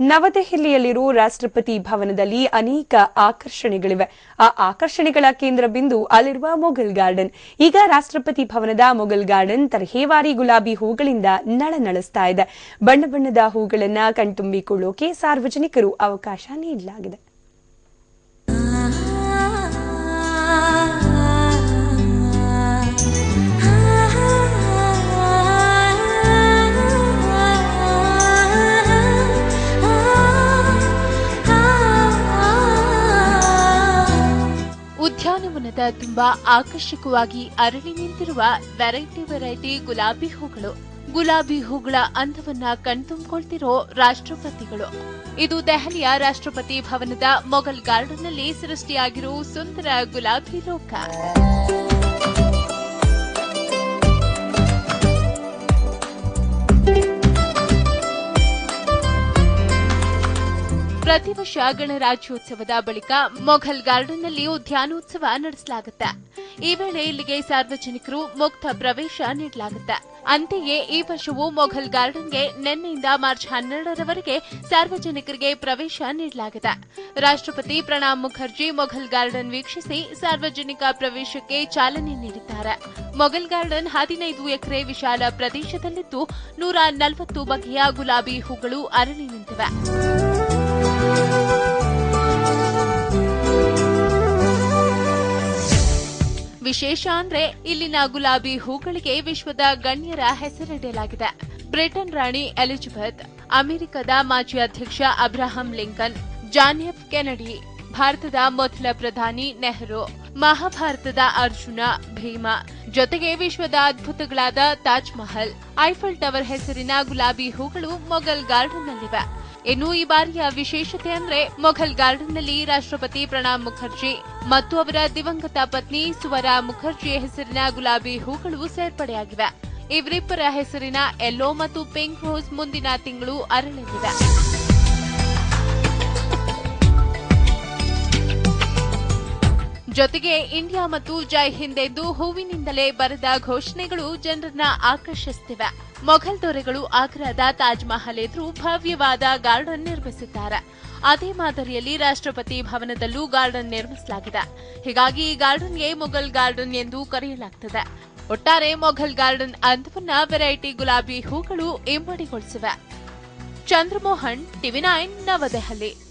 ನವದೆಹಲಿಯಲ್ಲಿರೋ ರಾಷ್ಟ್ರಪತಿ ಭವನದಲ್ಲಿ ಅನೇಕ ಆಕರ್ಷಣೆಗಳಿವೆ. ಆ ಆಕರ್ಷಣೆಗಳ ಕೇಂದ್ರ ಬಿಂದು ಅಲ್ಲಿರುವ ಮೊಘಲ್ ಗಾರ್ಡನ್. ಈಗ ರಾಷ್ಟ್ರಪತಿ ಭವನದ ಮೊಘಲ್ ಗಾರ್ಡನ್ ತರಹೇವಾರಿ ಗುಲಾಬಿ ಹೂಗಳಿಂದ ನಳನಳಿಸ್ತಾ ಇದೆ. ಬಣ್ಣ ಬಣ್ಣದ ಹೂಗಳನ್ನು ಕಣ್ತುಂಬಿಕೊಳ್ಳೋಕೆ ಸಾರ್ವಜನಿಕರು ಅವಕಾಶ ನೀಡಲಾಗಿದೆ. ಉದ್ಯಾನವನದ ತುಂಬಾ ಆಕರ್ಷಕವಾಗಿ ಅರಳಿ ನಿಂತಿರುವ ವೆರೈಟಿ ವೆರೈಟಿ ಗುಲಾಬಿ ಹೂಗಳು. ಗುಲಾಬಿ ಹೂಗಳ ಅಂದವನ್ನ ಕಣ್ತುಂಬಿಕೊಳ್ತಿರೋ ರಾಷ್ಟ್ರಪತಿಗಳು. ಇದು ದೆಹಲಿಯ ರಾಷ್ಟ್ರಪತಿ ಭವನದ ಮೊಘಲ್ ಗಾರ್ಡನ್ನಲ್ಲಿ ಸೃಷ್ಟಿಯಾಗಿರೋ ಸುಂದರ ಗುಲಾಬಿ ಲೋಕ. ಪ್ರತಿ ವರ್ಷ ಗಣರಾಜ್ಯೋತ್ಸವದ ಬಳಿಕ ಮೊಘಲ್ ಗಾರ್ಡನ್ನಲ್ಲಿ ಉದ್ಯಾನೋತ್ಸವ ನಡೆಸಲಾಗುತ್ತೆ. ಈ ವೇಳೆ ಇಲ್ಲಿಗೆ ಸಾರ್ವಜನಿಕರು ಮುಕ್ತ ಪ್ರವೇಶ ನೀಡಲಾಗುತ್ತೆ. ಅಂತೆಯೇ ಈ ವರ್ಷವೂ ಮೊಘಲ್ ಗಾರ್ಡನ್ಗೆ ನಿನ್ನೆಯಿಂದ ಮಾರ್ಚ್ ಹನ್ನೆರಡರವರೆಗೆ ಸಾರ್ವಜನಿಕರಿಗೆ ಪ್ರವೇಶ ನೀಡಲಾಗಿದೆ. ರಾಷ್ಟ್ರಪತಿ ಪ್ರಣಬ್ ಮುಖರ್ಜಿ ಮೊಘಲ್ ಗಾರ್ಡನ್ ವೀಕ್ಷಿಸಿ ಸಾರ್ವಜನಿಕ ಪ್ರವೇಶಕ್ಕೆ ಚಾಲನೆ ನೀಡಿದ್ದಾರೆ. ಮೊಘಲ್ ಗಾರ್ಡನ್ ಹದಿನೈದು ಎಕರೆ ವಿಶಾಲ ಪ್ರದೇಶದಲ್ಲಿದ್ದು ನೂರ ನಲವತ್ತು ಬಗೆಯ ಗುಲಾಬಿ ಹೂಗಳು ಅರಳಿ ನಿಂತಿವೆ. ವಿಶೇಷ ಅಂದ್ರೆ ಇಲ್ಲಿನ ಗುಲಾಬಿ ಹೂಗಳಿಗೆ ವಿಶ್ವದ ಗಣ್ಯರ ಹೆಸರಿಡಲಾಗಿದೆ. ಬ್ರಿಟನ್ ರಾಣಿ ಎಲಿಜಬೆತ್, ಅಮೆರಿಕದ ಮಾಜಿ ಅಧ್ಯಕ್ಷ Abraham Lincoln John F Kennedy, ಭಾರತದ ಮೊದಲ ಪ್ರಧಾನಿ ನೆಹರು, ಮಹಾಭಾರತದ ಅರ್ಜುನ, ಭೀಮ, ಜೊತೆಗೆ ವಿಶ್ವದ ಅದ್ಭುತಗಳಾದ ತಾಜ್ ಮಹಲ್, ಐಫಲ್ ಟವರ್ ಹೆಸರಿನ ಗುಲಾಬಿ ಹೂಗಳು ಮೊಘಲ್ ಗಾರ್ಡನ್ನಲ್ಲಿವೆ. ಇನ್ನು ಈ ಬಾರಿಯ ವಿಶೇಷತೆ ಅಂದ್ರೆ ಮೊಘಲ್ ಗಾರ್ಡನ್ನಲ್ಲಿ ರಾಷ್ಟ್ರಪತಿ ಪ್ರಣಾಬ್ ಮುಖರ್ಜಿ ಮತ್ತು ಅವರ ದಿವಂಗತ ಪತ್ನಿ ಸುವರ ಮುಖರ್ಜಿ ಹೆಸರಿನ ಗುಲಾಬಿ ಹೂಗಳು ಸೇರ್ಪಡೆಯಾಗಿವೆ. ಇವರಿಬ್ಬರ ಹೆಸರಿನ ಎಲ್ಲೋ ಮತ್ತು ಪಿಂಕ್ ರೋಸ್ ಮುಂದಿನ ತಿಂಗಳು ಅರಳಲಿವೆ ಜೊತೆಗೆ ಇಂಡಿಯಾ ಮತ್ತು ಜೈ ಹಿಂದ್ ಎಂದು ಹೂವಿನಿಂದಲೇ ಬರೆದ ಘೋಷಣೆಗಳು ಜನರನ್ನ ಆಕರ್ಷಿಸುತ್ತಿವೆ. ಮೊಘಲ್ ದೊರೆಗಳು ಆಗ್ರಾದ ತಾಜ್ ಮಹಲ್ ಎದುರು ಭವ್ಯವಾದ ಗಾರ್ಡನ್ ನಿರ್ಮಿಸಿದ್ದಾರೆ. ಅದೇ ಮಾದರಿಯಲ್ಲಿ ರಾಷ್ಟ್ರಪತಿ ಭವನದಲ್ಲೂ ಗಾರ್ಡನ್ ನಿರ್ಮಿಸಲಾಗಿದೆ. ಹೀಗಾಗಿ ಈ ಗಾರ್ಡನ್ಗೆ ಮೊಘಲ್ ಗಾರ್ಡನ್ ಎಂದು ಕರೆಯಲಾಗುತ್ತದೆ ಒಟ್ಟಾರೆ ಮೊಘಲ್ ಗಾರ್ಡನ್ ಅಂದವನ್ನ ವೆರೈಟಿ ಗುಲಾಬಿ ಹೂಗಳು ಇಮ್ಮಡಿಗೊಳಿಸಿವೆ. Chandramohan, TV nine, Navadehali.